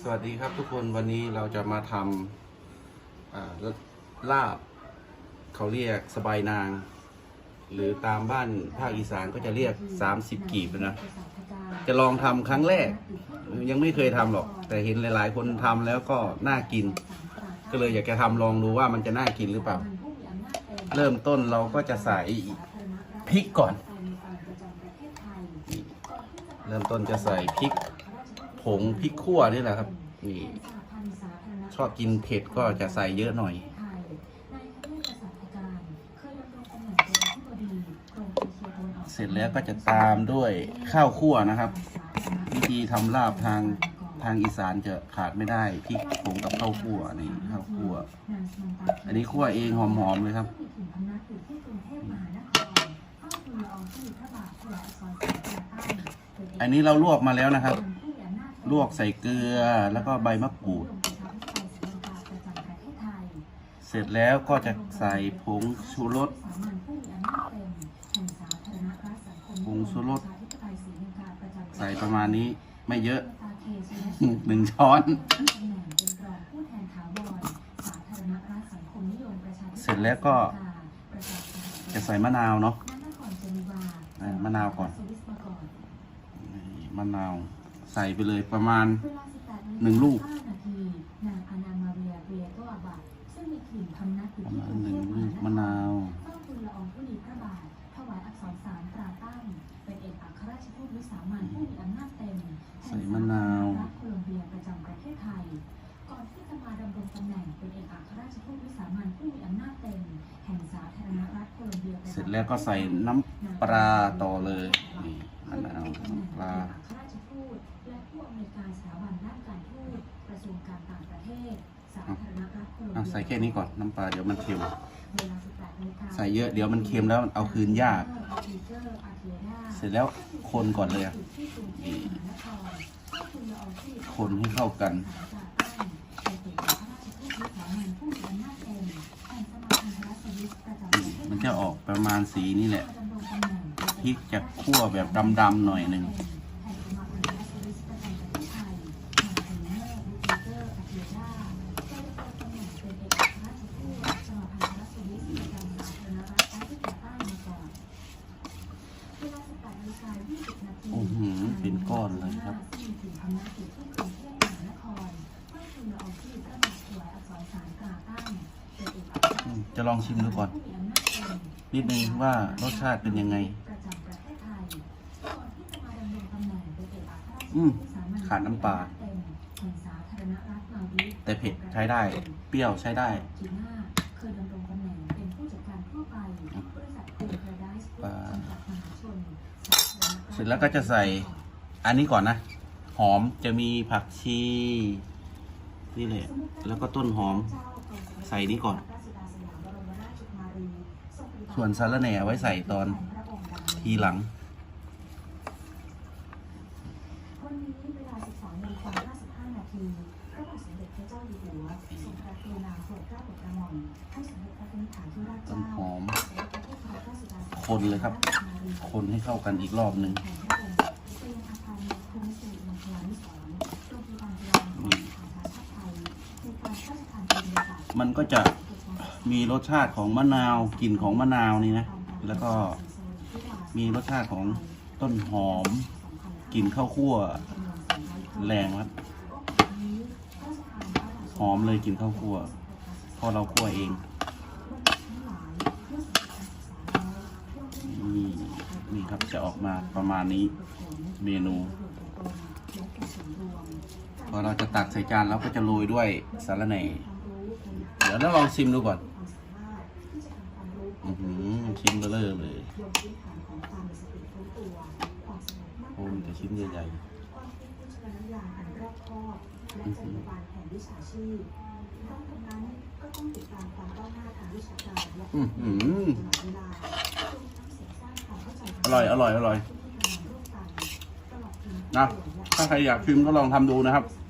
สวัสดีครับทุกคนวันนี้เราจะมาทำลาบ เขาเรียกสบายนาง หรือตามบ้านภาคอีสานก็จะเรียก 30 กีบนะ จะลองทำครั้งแรก ยังไม่เคยทำหรอก แต่เห็นหลาย ๆ คนทำแล้วก็น่ากิน ก็เลยอยากจะทำลองดูว่ามันจะน่ากินหรือเปล่า เริ่มต้นเราก็จะใส่พริกก่อน เริ่มต้นจะใส่พริก ผงพริกขั่วนี่แหละครับ นี่ ชอบกินเผ็ดก็จะใส่เยอะหน่อยเสร็จแล้วก็จะตามด้วยข้าวคั่วนะครับ วิธีทำลาบทางทางอีสานจะขาดไม่ได้พริกผงกับข้าวคั่วนี่ข้าวคั่ว อันนี้คั่วเองหอมๆเลยครับ อันนี้เราลวกมาแล้วนะครับ ลวกใส่เกลือแล้วก็ใบมะกรูด เสร็จแล้วก็จะใส่ผงชูรสผงชูรสใส่ประมาณนี้ไม่เยอะหนึ่งช้อน เสร็จแล้วก็จะใส่มะนาวเนาะมะนาวก่อนนี่มะนาว ใส่ไปเลยประมาณ หนึ่งลูกประมาณหนึ่งลูกมะนาวใส่มะนาวโคลอมเบียประจำประเทศไทย ก่อนที่จะมาดำรงตำแหน่งเป็นเอกอัครราชทูตวิสามัญผู้มีอำนาจเต็มแห่งสาธารณรัฐโคลอมเบียประจำเสร็จแล้วก็ใส่น้ำปลาต่อเลย น เทศสาธารณรัฐโคลอมอะเบียใส่แค่นี้ก่อนน้ำปลาเดี๋ยวมันเค็มเวลา18นาฬิกาใส่เยอะเดี๋ยวมันเค็มแล้วเอาคืนยาก เสร็จแล้วคนก่อนเลยอะนี่คนให้เข้ากันมันจะออกประมาณสีนี่แหละพริกจะคั่วแบบดำๆหน่อยหนึ่ง โอ้โหเป็นก้อนเลยครับ อืม จะลองชิมดูก่อน นิดนึงว่ารสชาติเป็นยังไง อืมขาดน้ำปลาแต่เผ็ดใช้ได้ เปรี้ยวใช้ได้เคยดำรงตำแหน่งเป็นผู้จัดการทั่วไปบริษัทคุณพาราไดซ์ปลาจำกัดมหาชนเสร็จแล้วก็จะใส่ อันนี้ก่อนนะ หอมจะมีผักชี นี่แหละ แล้วก็ต้นหอม ใส่นี้ก่อน ส่วนสาระแหน่ไว้ใส่ตอนทีหลัง วันนี้เวลา 12นาฬิกา55นาทีพระบาทสมเด็จพระเจ้าอยู่หัวทรงพระกรุณาโปรดเกล้าโปรดกระหม่อมให้สมเด็จพระนิธิฐานธิราชต้เจ้านหอม สมเด็จพระเทพรัตนราชสุดาสยามคนเลยครับคนให้เข้ากันอีกรอบหนึ่ง มันก็จะ มีรสชาติของมะนาวกลิ่นของมะนาวนี่นะ แล้วก็มีรสชาติของต้นหอมกลิ่นข้าวคั่ว แรงครับหอมเลยกลิ่นข้าวคั่วเพราะเราคั่วเองนี่นี่ครับจะออกมาประมาณนี้เมนูพอเราจะตักใส่จานเราก็จะโรยด้วยสาระแหน่เดี๋ยวเราลองชิมดูก่อน อือหือชิ้นเบลอเลยโอ้มีแต่ชิ้นใหญ่และจรรยาบรรณแห่งวิชาชีพทั้งตรงนั้นก็ต้องติดตามความก้าวหน้าทางวิชาการและๆอือหือตลอดเวลารวมทั้งเสริมสร้างความเข้าใจอร่อย อร่อย อร่อยที่มีการร่วมกันตลอดจนนะถ้าใครอยากชิมก็ลองทำดูนะครับส